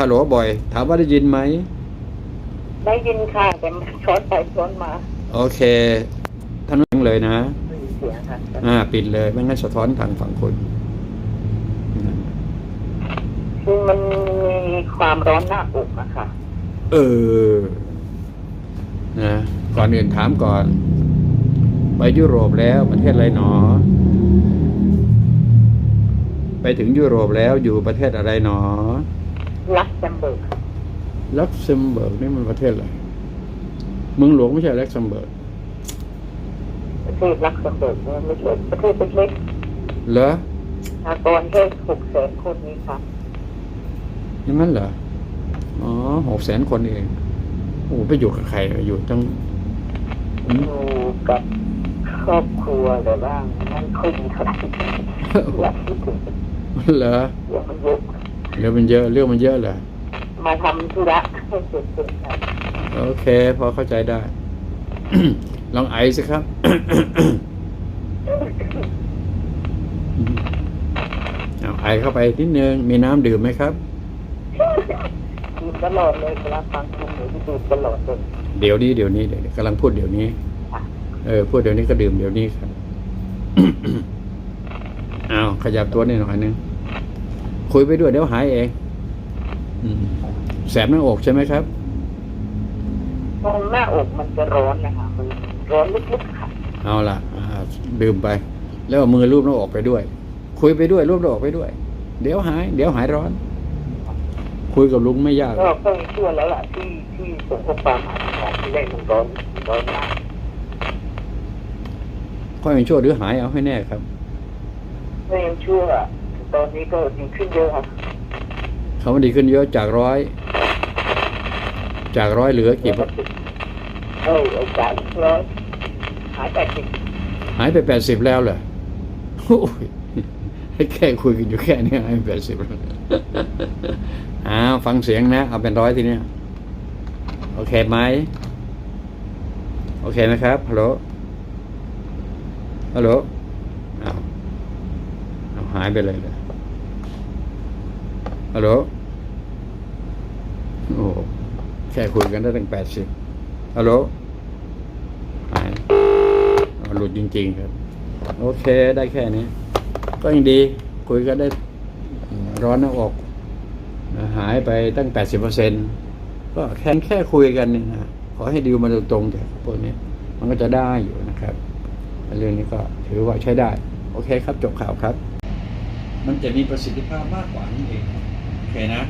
ฮัลโหลบ่อย ถามว่าได้ยินไหม ได้ยินค่ะ แต่มันช้อนไปช้อนมา โอเค ท่านนั่งเลยนะไม่มีเสียงค่ะอ่า ปิดเลยไม่งั้นสะท้อนทางฝั่งคุณคือมันมีความร้อนหน้าอกอะค่ะ เออ นะ ก่อนอื่นถามก่อน ไปยุโรปแล้วประเทศอะไรหนอ ไปถึงยุโรปแล้วอยู่ประเทศอะไรหนอ ลักเซมเบิร์กลักเซมเบิร์กนี่มันประเทศอะไรเมืองหลวงไม่ใช่ลักเซมเบิร์กประเทศลักเซมเบิร์กเนี่ยไม่ใช่ประเทศเล็กเหรอๆประชากรแค่หกแสนคนนี้ค่ะอย่างนั้นเหรออ๋อหกแสนคนเองโอ้ไปอยู่กับใครอะอยู่ตั้งอืมอยู่กับครอบครัวแต่ว่ามันค่อยดีเท่าไหร่อยากคิดถึงเหรอเดี๋ยวมันเยอะ เรื่องมันเยอะเรื่องมันเยอะเหรอมาทำธุระให้เสร็จๆค่ะโอเค พอเข้าใจได้ ลองไอสิครับเอาไอเข้าไปนิดนึง มีน้ำดื่มไหมครับดื่มตลอดเลยเวลาฟังคุณหนูที่ดื่มตลอดเลยเดี๋ยวนี้เดี๋ยวนี้เดี๋ยวนี้กำลังพูดเดี๋ยวนี้ค่ะเออพูดเดี๋ยวนี้ก็ดื่มเดี๋ยวนี้ครับเอาขยับตัวนิดหน่อยนึง คุยไปด้วยเดี๋ยวหายเองอืมแสบหน้าอกใช่ไหมครับ ตรงหน้าอกมันจะร้อนนะคะมันร้อนลึกๆค่ะ เอาล่ะอ่าดื่มไป แล้วเอามือรูปหน้าอกไปด้วย คุยไปด้วยรูปหน้าอกไปด้วย เดี๋ยวหาย เดี๋ยวหายร้อน คุยกับลุงไม่ยากก็ก็เชื่อแล้วล่ะที่ที่ส่งข้อความหาของที่ได้มันร้อนร้อนมากค่อยเป็นชั่วหรือหายเอาให้แน่ครับไม่ยังเชื่อ ตอนนี้ก็ดีขึ้นเยอะค่ะเขามันดีขึ้นเยอะจากร้อย จากร้อยเหลือกี่เปอร์เอออาจารย์ร้อยหายแปดสิบหายไปแปดสิบแล้วเหรอโอ้ยให้แค่คุยกันอยู่แค่นี้หายไปแปดสิบแล้วอ้าวฟังเสียงนะ เอาเป็นร้อยทีเนี้ยโอเคไหมโอเคไหมครับฮัลโหลฮัลโหลอ้าวอ้าว หายไปเลยเลยฮัลโหลโอ้แค่คุยกันได้ตั้งแปดสิบฮัลโหลหายหลุดจริง ๆ ครับ โอเคได้แค่นี้ ก็ยังดี คุยกันได้ร้อนหน้าอก หายไปตั้งแปดสิบเปอร์เซ็นก็แค่แค่คุยกันเนี่ยนะขอให้ดิวมาตรงๆแต่พวกนี้มันก็จะได้อยู่นะครับ เรื่องนี้ก็ถือว่าใช้ได้ โอเคครับ จบข่าวครับ มันจะมีประสิทธิภาพมากกว่านี้เองโอเคนะ